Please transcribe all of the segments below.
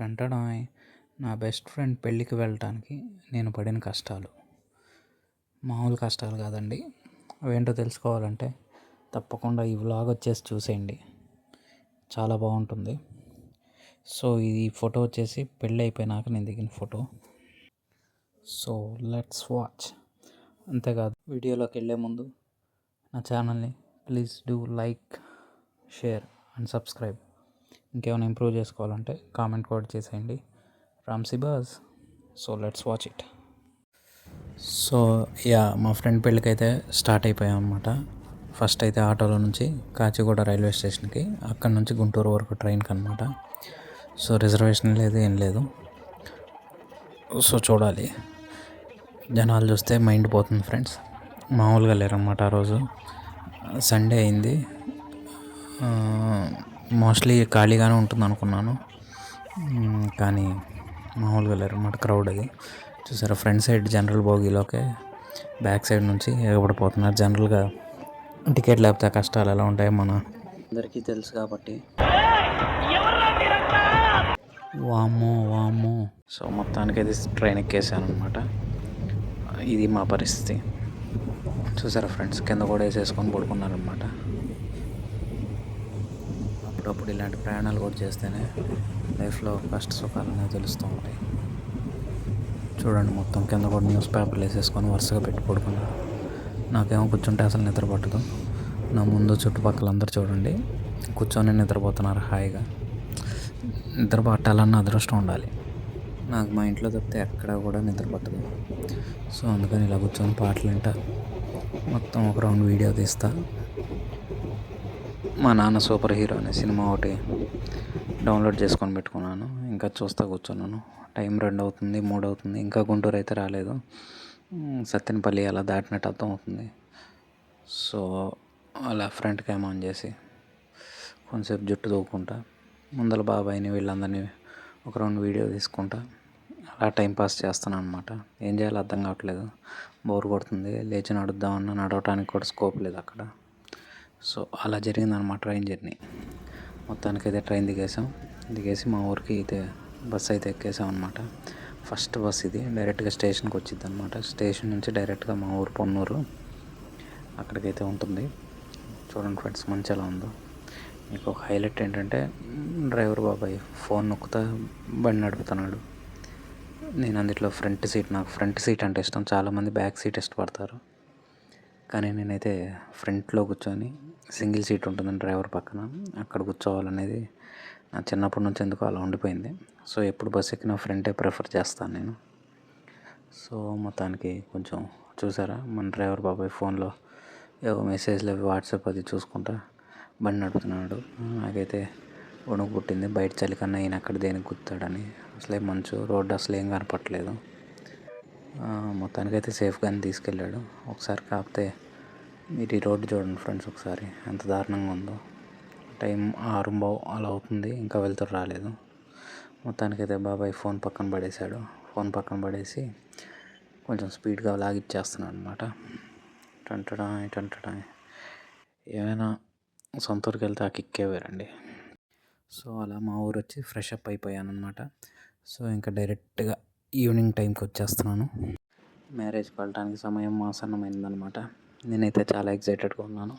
టంటడాయ్ నా best friend పెళ్ళికి వెళ్ళటానికి నేను పడిన కష్టాలు. మామూలు కష్టాలు కాదండి. అవేంటో తెలుసుకోవాలంటే తప్పకుండా ఈ వ్లాగ్ వచ్చేసి చూసేయండి. చాలా బాగుంటుంది. సో ఈ ఫోటో వచ్చేసి పెళ్ళి అయిపోయినాక నేను దిగిన ఫోటో. So let's watch. అంతేకాదు వీడియోలోకి వెళ్ళే ముందు నా ఛానల్ని please do like share and subscribe. ఇంకేమైనా ఇంప్రూవ్ చేసుకోవాలంటే కామెంట్ కూడా చేసేయండి. రామ్సీ బాజ్ so let's watch it. So yeah మా ఫ్రెండ్ పెళ్ళికైతే స్టార్ట్ అయిపోయాం అనమాట ఫస్ట్ అయితే ఆటోలో నుంచి కాచిగూడ రైల్వే స్టేషన్కి అక్కడ నుంచి గుంటూరు వరకు ట్రైన్కి అనమాట సో రిజర్వేషన్ లేదు ఏం లేదు. సో చూడాలి. జనాలు చూస్తే మైండ్ పోతుంది ఫ్రెండ్స్. మామూలుగా లేరన్నమాట ఆ రోజు. సండే అయింది. మోస్ట్లీ ఖాళీగానే ఉంటుంది అనుకున్నాను. కానీ మామూలుగా లేరు అన్నమాట క్రౌడ్ అది. చూసారా ఫ్రంట్ సైడ్ జనరల్ బోగీలోకే బ్యాక్ సైడ్ నుంచి ఎగబడిపోతున్నారు. జనరల్గా టికెట్ లేకపోతే కష్టాలు ఎలా ఉంటాయో మన అందరికీ తెలుసు కాబట్టి. వామో వామో సో మొత్తానికి అది ట్రైన్ ఎక్కేసాను అనమాట ఇది మా పరిస్థితి. చూసారా ఫ్రెండ్స్ కింద కూడా వేసేసుకొని పడుకున్నారనమాట అప్పుడప్పుడు ఇలాంటి ప్రయాణాలు కూడా చేస్తేనే లైఫ్లో కష్ట సుఖాలు అనేవి తెలుస్తూ ఉంటాయి. చూడండి మొత్తం కింద కూడా న్యూస్ పేపర్లు వేసేసుకొని వరుసగా పెట్టి పడుకున్నారు నాకేమో కూర్చుంటే అసలు నిద్ర పట్టదు. నా ముందు చుట్టుపక్కల అందరు చూడండి. కూర్చొని నిద్రపోతున్నారు హాయిగా. నిద్ర పట్టాలన్న అదృష్టం ఉండాలి. నాకు మా ఇంట్లో తప్పితే ఎక్కడ కూడా నిద్ర పట్టదు. సో అందుకని ఇలా కూర్చొని పాటలు వింటా. మొత్తం ఒక రౌండ్ వీడియో తీస్తా. మా నాన్న సూపర్ హీరో అనే సినిమా ఒకటి డౌన్లోడ్ చేసుకొని పెట్టుకున్నాను. ఇంకా చూస్తా కూర్చున్నాను. టైం రెండు అవుతుంది మూడు అవుతుంది. ఇంకా గుంటూరు అయితే రాలేదు. సత్యనపల్లి అలా దాటినట్టు అర్థం అవుతుంది. సో అలా ఫ్రంట్ క్యామ్ ఆన్ చేసి కొంచెంసేపు జుట్టు తోకుంటా ముందల బాబాయిని వీళ్ళందరినీ ఒక రౌండ్ వీడియో తీసుకుంటా. అలా టైం పాస్ చేస్తాను అనమాట ఏం చేయాలో అర్థం కావట్లేదు. బోర్ కొడుతుంది. లేచి నడుద్దామన్నా నడవటానికి కూడా స్కోప్ లేదు అక్కడ. సో అలా జరిగిందనమాట ట్రైన్ జర్నీ. మొత్తానికి అయితే ట్రైన్ దిగేసాం దిగేసి మా ఊరికి అయితే బస్ అయితే ఎక్కేసాం అనమాట ఫస్ట్ బస్ ఇది. డైరెక్ట్గా స్టేషన్కి వచ్చింది అనమాట స్టేషన్ నుంచి డైరెక్ట్గా మా ఊరు పొన్నూరు. అక్కడికైతే ఉంటుంది. చూడండి ఫ్రెండ్స్ మంచి ఎలా ఉందో. మీకు ఒక హైలైట్ ఏంటంటే డ్రైవర్ బాబాయ్ ఫోన్ నొక్కుతా బండి నడుపుతున్నాడు. నేను అందులో ఫ్రంట్ సీట్ నాకు ఫ్రంట్ సీట్ అంటే ఇష్టం. చాలామంది బ్యాక్ సీట్ ఇష్టపడతారు. కానీ నేనైతే ఫ్రంట్లో కూర్చొని సింగిల్ సీట్ ఉంటుందండి డ్రైవర్ పక్కన అక్కడ కూర్చోవాలనేది నా చిన్నప్పటి నుంచి ఎందుకో అలా ఉండిపోయింది. సో ఎప్పుడు బస్ ఎక్కినా ఫ్రంటే ప్రిఫర్ చేస్తాను నేను. సో మొత్తానికి కొంచెం చూసారా? మన డ్రైవర్ బాబాయ్ ఫోన్లో ఏవో మెసేజ్లు అవి వాట్సాప్ అది చూసుకుంటా బండి నడుపుతున్నాడు. నాకైతే వణుకు పుట్టింది. బయట చలికన్నా ఈయన అక్కడ దేనికి గుర్తాడని అసలే మంచు. రోడ్డు అసలు ఏం కనపట్లేదు మొత్తానికైతే సేఫ్గానే తీసుకెళ్ళాడు. ఒకసారి కాకపోతే మీరు ఈ రోడ్డు చూడండి ఫ్రెండ్స్ ఒకసారి ఎంత దారుణంగా ఉందో. టైం ఆరు అలా అవుతుంది ఇంకా వెళ్తారు రాలేదు. మొత్తానికైతే బాబాయ్ ఫోన్ పక్కన పడేశాడు. ఫోన్ పక్కన పడేసి కొంచెం స్పీడ్గా లాగిచ్చేస్తున్నాడు అనమాట టంటడా టంటడా ఏమైనా సొంత ఊరికి వెళ్తే ఆ కిక్కే వేరండి. సో అలా మా ఊరు వచ్చి ఫ్రెష్ అప్ అయిపోయాను అనమాట సో ఇంకా డైరెక్ట్గా ఈవినింగ్ టైంకి వచ్చేస్తున్నాను. మ్యారేజ్కి వెళ్ళడానికి సమయం ఆసన్నమైందనమాట నేనైతే చాలా ఎగ్జైటెడ్గా ఉన్నాను.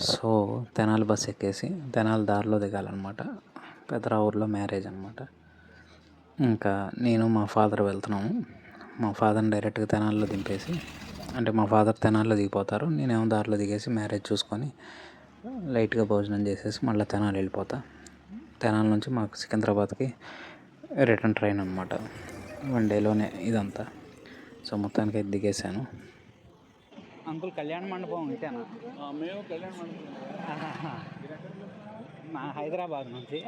సో తెనాలి బస్ ఎక్కేసి తెనాలి దారిలో దిగాలన్నమాట. పెదరావూరులో మ్యారేజ్ అనమాట ఇంకా నేను మా ఫాదర్ వెళ్తున్నాము. మా ఫాదర్ని డైరెక్ట్గా తెనాల్లో దింపేసి అంటే మా ఫాదర్ తెనాల్లో దిగిపోతారు. నేనేమో దారిలో దిగేసి మ్యారేజ్ చూసుకొని లైట్గా భోజనం చేసేసి మళ్ళీ తెనాలి వెళ్ళిపోతా. తెనాల నుంచి మాకు సికింద్రాబాద్కి రిటర్న్ ట్రైన్ అనమాట వన్ డేలోనే ఇదంతా. సో మొత్తానికి అయితే దిగేశాను. అంకుల్ కళ్యాణ మండపం ఇటేనా మేము కళ్యాణ మండపం. మా హైదరాబాద్ నుంచి.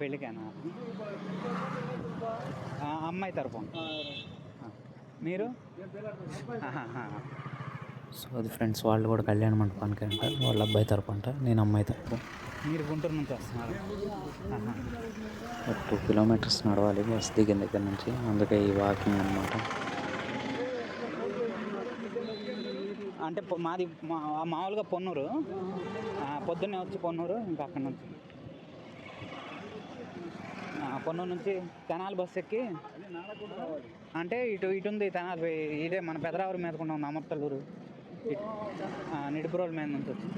పెళ్ళికేనా? అమ్మాయి తరపు మీరు? సో అది ఫ్రెండ్స్ వాళ్ళు కూడా కళ్యాణ మండపానికి అంట వాళ్ళ అబ్బాయి తరపు అంట నేను అమ్మాయి తరపు మీరు గుంటూరు నుంచి వస్తున్నారు. ఒక టూ కిలోమీటర్స్ నడవాలి బస్ దిగిన దగ్గర నుంచి. అందుకే ఈ వాకింగ్ అనమాట అంటే మాది మామూలుగా పొన్నూరు. పొద్దున్నే వచ్చి పొన్నూరు ఇంకా అక్కడ నుంచి. పొన్నూరు నుంచి తెనాలి బస్ ఎక్కి అంటే ఇటు ఇటు ఉంది తెనాలి ఇదే మన పెదరావూరు మీదకుండా ఉంది అమర్తలూరు. నిడుపురోలు మీద నుంచి వచ్చి.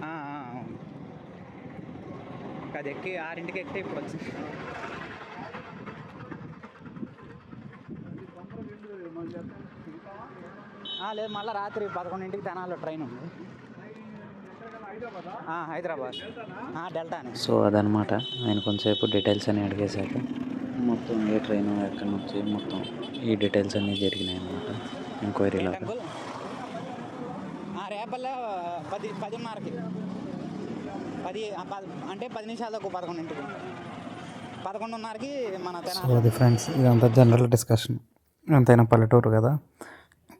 అవును. అది ఎక్కి ఆరింటికి ఎక్కితే ఇప్పుడు వచ్చింది లేదు మళ్ళీ రాత్రి పదకొండింటికి తెనాలిలో ట్రైన్ ఉంది. హైదరాబాదా? డెల్టానే. సో అదనమాట నేను కొంచెంసేపు డీటెయిల్స్ అని అడిగేశాక మొత్తం ఏ ట్రైన్ ఎక్కడి నుంచి మొత్తం ఈ డీటెయిల్స్ అన్నీ జరిగినాయి అనమాట ఎంక్వైరీలో రేపల్లో పది పదిన్నరకి. పది అంటే పది నిమిషాల దాకా పదకొండింటికి. పదకొండున్నరకి మన అది ఫ్రెండ్స్ ఇదంతా జనరల్ డిస్కషన్ ఎంతైనా పల్లెటూరు కదా.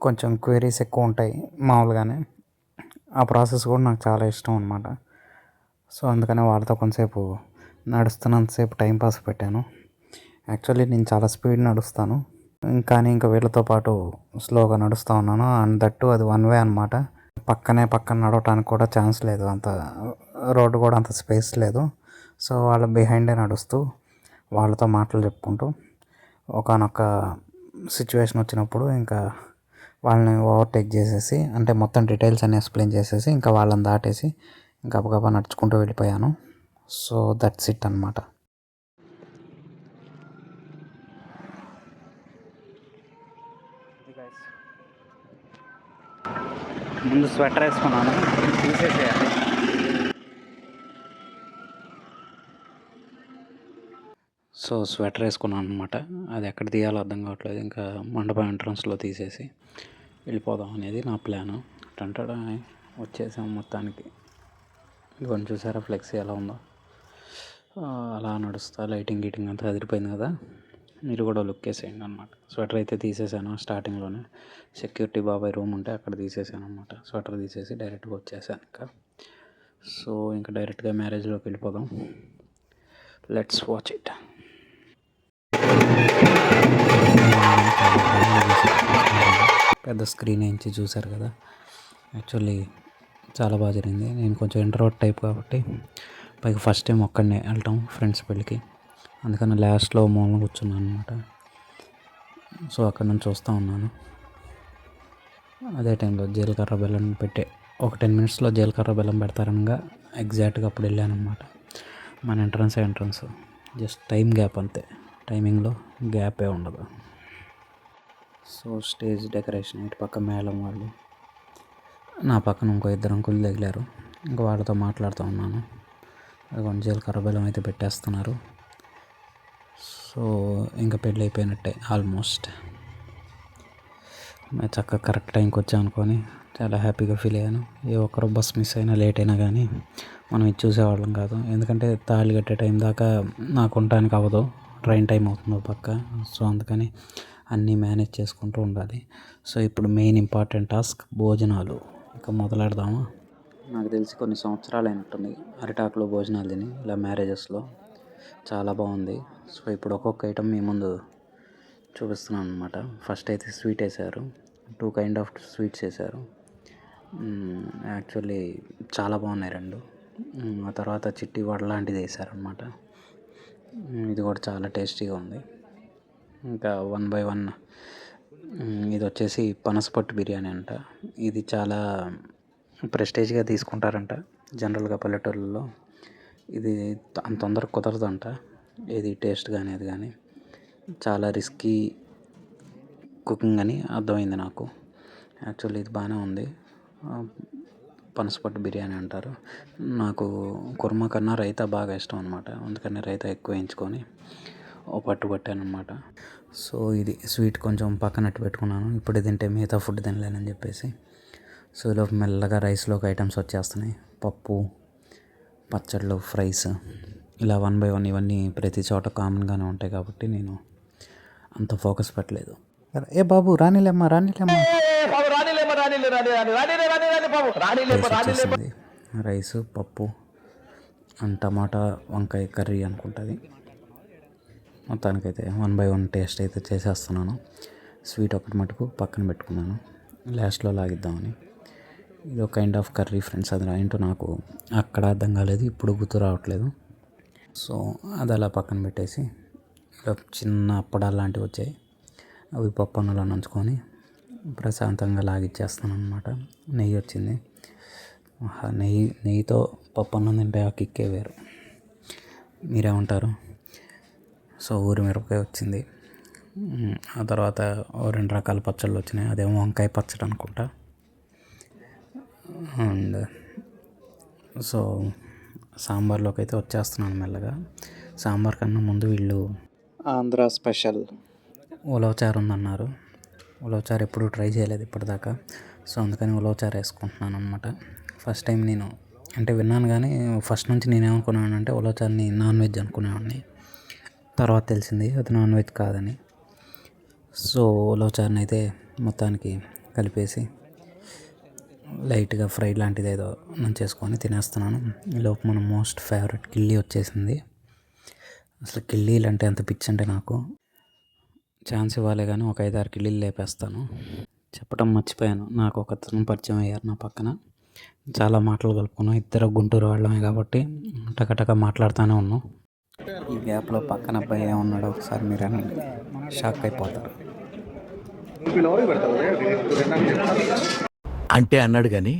కొంచెం క్వైరీస్ ఎక్కువ ఉంటాయి మామూలుగానే. ఆ ప్రాసెస్ కూడా నాకు చాలా ఇష్టం అనమాట సో అందుకనే వాళ్ళతో కొంతసేపు నడుస్తున్నంతసేపు టైం పాస్ పెట్టాను. యాక్చువల్లీ నేను చాలా స్పీడ్ నడుస్తాను. కానీ ఇంకా వీళ్ళతో పాటు స్లోగా నడుస్తూ ఉన్నాను. అండ్ దట్టు అది వన్ వే అనమాట పక్కనే పక్కన నడవటానికి కూడా ఛాన్స్ లేదు. అంత రోడ్డు కూడా అంత స్పేస్ లేదు. సో వాళ్ళ బిహైండే నడుస్తూ వాళ్ళతో మాటలు చెప్పుకుంటూ ఒకనొక సిచ్యువేషన్ వచ్చినప్పుడు ఇంకా వాళ్ళని ఓవర్టేక్ చేసేసి అంటే మొత్తం డీటెయిల్స్ అన్ని ఎక్స్ప్లెయిన్ చేసేసి ఇంకా వాళ్ళని దాటేసి గబగబా నడుచుకుంటూ వెళ్ళిపోయాను. సో దట్స్ ఇట్ అనమాట ముందు స్వెటర్ వేసుకున్నాను. తీసేసేయాలి. సో స్వెటర్ వేసుకున్నాను అనమాట అది ఎక్కడ తీయాలో అర్థం కావట్లేదు. ఇంకా మండపం ఎంట్రన్స్లో తీసేసి వెళ్ళిపోదాం అనేది నా ప్లాను. అంటాడా వచ్చేసాం మొత్తానికి. ఇదిగోండి చూసారా ఫ్లెక్సీ ఎలా ఉందో? అలా నడుస్తా. లైటింగ్ గీటింగ్ అంతా అదిరిపోయింది కదా. మీరు కూడా లుక్ వేసేయండి అనమాట స్వెటర్ అయితే తీసేసాను స్టార్టింగ్లోనే సెక్యూరిటీ బాబాయ్ రూమ్ ఉంటే అక్కడ తీసేసాను అనమాట స్వెటర్ తీసేసి డైరెక్ట్గా వచ్చేసాను ఇంకా. సో ఇంకా డైరెక్ట్గా మ్యారేజ్లోకి వెళ్ళిపోదాం. లెట్స్ వాచ్ ఇట్ పెద్ద స్క్రీన్ వేయించి చూశారు కదా. యాక్చువల్లీ చాలా బాగా జరిగింది. నేను కొంచెం ఇంటర్వర్ట్ టైప్ కాబట్టి పైకి ఫస్ట్ టైం ఒక్కడనే వెళ్ళటం ఫ్రెండ్స్ పెళ్ళికి. అందుకని లాస్ట్లో మూలన కూర్చున్నాను అనమాట సో అక్కడ నుంచి చూస్తూ ఉన్నాను. అదే టైంలో జీలకర్ర బెల్లం పెట్టే ఒక టెన్ మినిట్స్లో జీలకర్ర బెల్లం పెడతారనగా ఎగ్జాక్ట్గా అప్పుడు వెళ్ళాను అనమాట మన entrance entrance. Just time gap అంతే. టైమింగ్లో గ్యాపే ఉండదు. సో స్టేజ్ డెకరేషన్ ఇటు పక్క మేళం వాళ్ళు నా పక్కన ఇంకో ఇద్దరు అంకులు తగిలారు. ఇంకా వాళ్ళతో మాట్లాడుతూ ఉన్నాను. కొంచెం జీలకర్ర బెల్లం అయితే పెట్టేస్తున్నారు. సో ఇంకా పెళ్ళి అయిపోయినట్టే ఆల్మోస్ట్ మేము చక్కగా కరెక్ట్ టైంకి వచ్చాం అనుకొని చాలా హ్యాపీగా ఫీల్ అయ్యాను. ఏ ఒక్కరు బస్ మిస్ అయినా లేట్ అయినా కానీ మనం ఇది చూసేవాళ్ళం కాదు. ఎందుకంటే తాళి కట్టే టైం దాకా నాకు ఉండటానికి అవ్వదు. ట్రైన్ టైం అవుతుందో పక్క. సో అందుకని అన్నీ మేనేజ్ చేసుకుంటూ ఉండాలి. సో ఇప్పుడు మెయిన్ ఇంపార్టెంట్ టాస్క్ భోజనాలు. ఇక మొదలెడదామా? నాకు తెలిసి కొన్ని సంవత్సరాలు అయినట్టుంది అరిటాకులో భోజనాలు తిని ఇలా మ్యారేజెస్లో చాలా బాగుంది. సో ఇప్పుడు ఒక్కొక్క ఐటమ్ మీ ముందు చూపిస్తున్నాను అనమాట ఫస్ట్ అయితే స్వీట్ వేసారు టూ కైండ్ ఆఫ్ స్వీట్స్ వేసారు యాక్చువల్లీ చాలా బాగున్నాయి రెండు. ఆ తర్వాత చిట్టి వడ లాంటిది వేసారనమాట ఇది కూడా చాలా టేస్టీగా ఉంది. ఇంకా వన్ బై వన్ ఇది వచ్చేసి పనసపట్టు బిర్యానీ అంట. ఇది చాలా ప్రెస్టేజ్గా తీసుకుంటారంట జనరల్గా పల్లెటూళ్ళలో ఇది అంత తొందరగా కుదరదంట. ఏది టేస్ట్ కానీ అది కానీ చాలా రిస్కీ కుకింగ్ అని అర్థమైంది నాకు. యాక్చువల్లీ ఇది బాగానే ఉంది. పనసపట్టు బిర్యానీ అంటారు. నాకు కుర్మా కన్నా రైతా బాగా ఇష్టం అనమాట అందుకని రైతా ఎక్కువ వేయించుకొని ఓ పట్టు పట్టాను అనమాట సో ఇది స్వీట్ కొంచెం పక్కనట్టు పెట్టుకున్నాను. ఇప్పుడు తింటే మిగతా ఫుడ్ తినలేనని చెప్పేసి. సో ఇలా మెల్లగా రైస్లోకి ఐటమ్స్ వచ్చేస్తున్నాయి. పప్పు పచ్చళ్ళు ఫ్రైస్ ఇలా వన్ బై వన్ ఇవన్నీ ప్రతి చోట కామన్గానే ఉంటాయి కాబట్టి నేను అంత ఫోకస్ పెట్టలేదు. ఏ బాబు రానిలేమ్మా రానిలేమ్మా. రైస్ పప్పు అండ్ టమాటా వంకాయ కర్రీ అనుకుంటుంది. మొత్తానికైతే వన్ బై వన్ టేస్ట్ అయితే చేసేస్తున్నాను. స్వీట్ ఒకటి మటుకు పక్కన పెట్టుకున్నాను. లాస్ట్లో లాగిద్దామని. ఇది ఒక కైండ్ ఆఫ్ కర్రీ ఫ్రెండ్స్ అది ఏంటో నాకు అక్కడ అర్థం కాలేదు ఇప్పుడు గుర్తు రావట్లేదు. సో అది అలా పక్కన పెట్టేసి ఇలా చిన్న అప్పడాలు లాంటివి వచ్చాయి. అవి పప్పు అన్నంలో నంచుకొని ప్రశాంతంగా లాగిచ్చేస్తాను అనమాట నెయ్యి వచ్చింది. నెయ్యి నెయ్యితో పప్పు అన్నం తింటే ఆ కిక్కే వేరు. మీరేమంటారు? సో ఊరి మిరపకాయ వచ్చింది. ఆ తర్వాత రెండు రకాల పచ్చళ్ళు వచ్చినాయి. అదేమో వంకాయ పచ్చడి అనుకుంటా అండ్ సో సాంబార్లోకి అయితే వచ్చేస్తున్నాను మెల్లగా. సాంబార్ కన్నా ముందు వీళ్ళు ఆంధ్ర స్పెషల్. ఉలవచారు ఉందన్నారు. ఉలవచారు ఎప్పుడు ట్రై చేయలేదు ఇప్పటిదాకా. సో అందుకని ఉలవచారు వేసుకుంటున్నాను అనమాట ఫస్ట్ టైం నేను అంటే విన్నాను కానీ ఫస్ట్ నుంచి నేనేమనుకున్నాను అంటే ఉలవచారుని నాన్ వెజ్ అనుకునేవాడిని. తర్వాత తెలిసింది అది నాన్ వెజ్ కాదని. సో ఉలవచారుని అయితే మొత్తానికి కలిపేసి లైట్గా ఫ్రై లాంటిది ఏదో నేను చేసుకొని తినేస్తున్నాను. ఈలోపు మన మోస్ట్ ఫేవరెట్ కిల్లీ వచ్చేసింది. అసలు కిల్లీలు అంటే ఎంత పిచ్చి అంటే నాకు. ఛాన్స్ ఇవ్వాలి కానీ ఒక ఐదారు కిల్లీలు లేపేస్తాను. చెప్పడం మర్చిపోయాను. నాకు ఒక పరిచయం అయ్యారు నా పక్కన. చాలా మాటలు కలుపుకున్నాం. ఇద్దరు గుంటూరు వాళ్ళమే కాబట్టి టకటక మాట్లాడుతూనే ఉన్నాం. ఈ గ్యాప్లో పక్కన అబ్బాయి ఏమన్నాడో ఒకసారి మీరు అనండి. షాక్ అయిపోతారు. అంటే అన్నాడు కానీ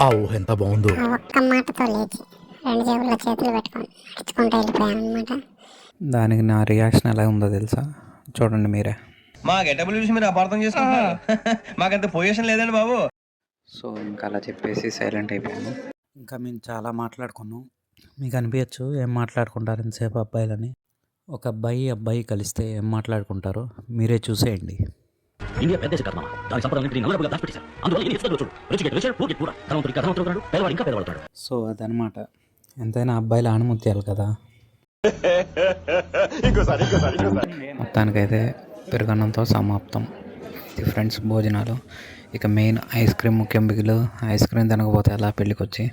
ఆ ఊహ ఎంత బాగుందో. ఆ ఒక్క మాటతో లేచి రెండు జేబుల్లో చేతులు పెట్టుకొని నడుచుకుంటూ వెళ్ళిపోయాను అనమాట దానికి నా రియాక్షన్ ఎలా ఉందో తెలుసా? చూడండి మీరే. మా గెటబుల్ చూసి మీరు అపార్థం చేసుకుంటున్నారు. మాకంత పొజిషన్ లేదండి బాబు. సో ఇంకా అలా చెప్పేసి సైలెంట్ అయిపోయాను ఇంకా మేము చాలా మాట్లాడుకున్నాం. మీకు అనిపించచ్చు ఏం మాట్లాడుకుంటారు ఇంతసేపు అబ్బాయిలని? ఒక అబ్బాయి అబ్బాయి కలిస్తే ఏం మాట్లాడుకుంటారో మీరే చూసేయండి. ఇండియా పెద్ద దేశం కాదు మామ. దాని సంపదలన్నింటినీ నల్లబుగా దాచిపెట్టేశారు అందువల్ల ఎన్ని ఇస్తాడు చూడు. రుచి get richer poor. Get poor ధనవంతుడికి ధనవంతుడు పేదవాడు ఇంకా పేదవాడతాడు సో అదనమాట ఎంతైనా అబ్బాయిలు ఆణిముత్యాలు కదా. మొత్తానికైతే పెరుగన్నంతో సమాప్తం. ఇది ఫ్రెండ్స్ భోజనాలు. ఇక మెయిన్ ఐస్ క్రీమ్ ముఖ్యం బిగులు. ఐస్ క్రీమ్ తినకపోతే ఎలా పెళ్ళికి వచ్చి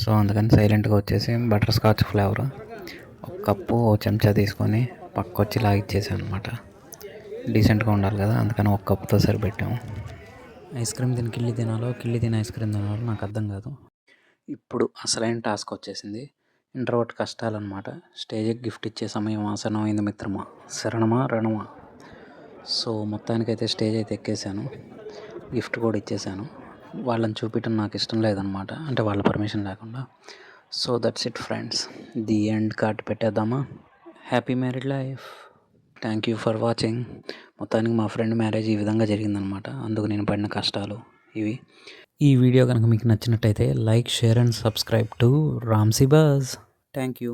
సో అందుకని సైలెంట్గా వచ్చేసి బటర్ స్కాచ్ ఫ్లేవర్. ఒక కప్పు ఓ చెంచా తీసుకొని పక్కొచ్చి లాగిచ్చేసాను అనమాట డీసెంట్గా ఉండాలి కదా అందుకని ఒక కప్పుతో సరిపెట్టాము. ఐస్ క్రీమ్ తిని కిళ్ళి తినాలో కిళ్ళి తిని ఐస్ క్రీమ్ తినాలో నాకు అర్థం కాదు. ఇప్పుడు అసలైన టాస్క్ వచ్చేసింది. ఇంటర్వట్ కష్టాలన్నమాట. స్టేజ్కి గిఫ్ట్ ఇచ్చే సమయం అయింది మిత్రమా. శరణమా రణమా? సో మొత్తానికైతే స్టేజ్ అయితే ఎక్కేసాను గిఫ్ట్ కూడా ఇచ్చేసాను వాళ్ళని చూపించడం నాకు ఇష్టం లేదనమాట అంటే వాళ్ళ పర్మిషన్ లేకుండా. So that's it friends. The end card పెట్టేద్దామా? Happy married life. Thank you for watching మొత్తానికి మా ఫ్రెండ్ మ్యారేజ్ ఈ విధంగా జరిగిందనమాట అందుకు నేను పడిన కష్టాలు ఇవి. ఈ వీడియో కనుక మీకు నచ్చినట్టయితే like share and subscribe to Ramsi buzz thank you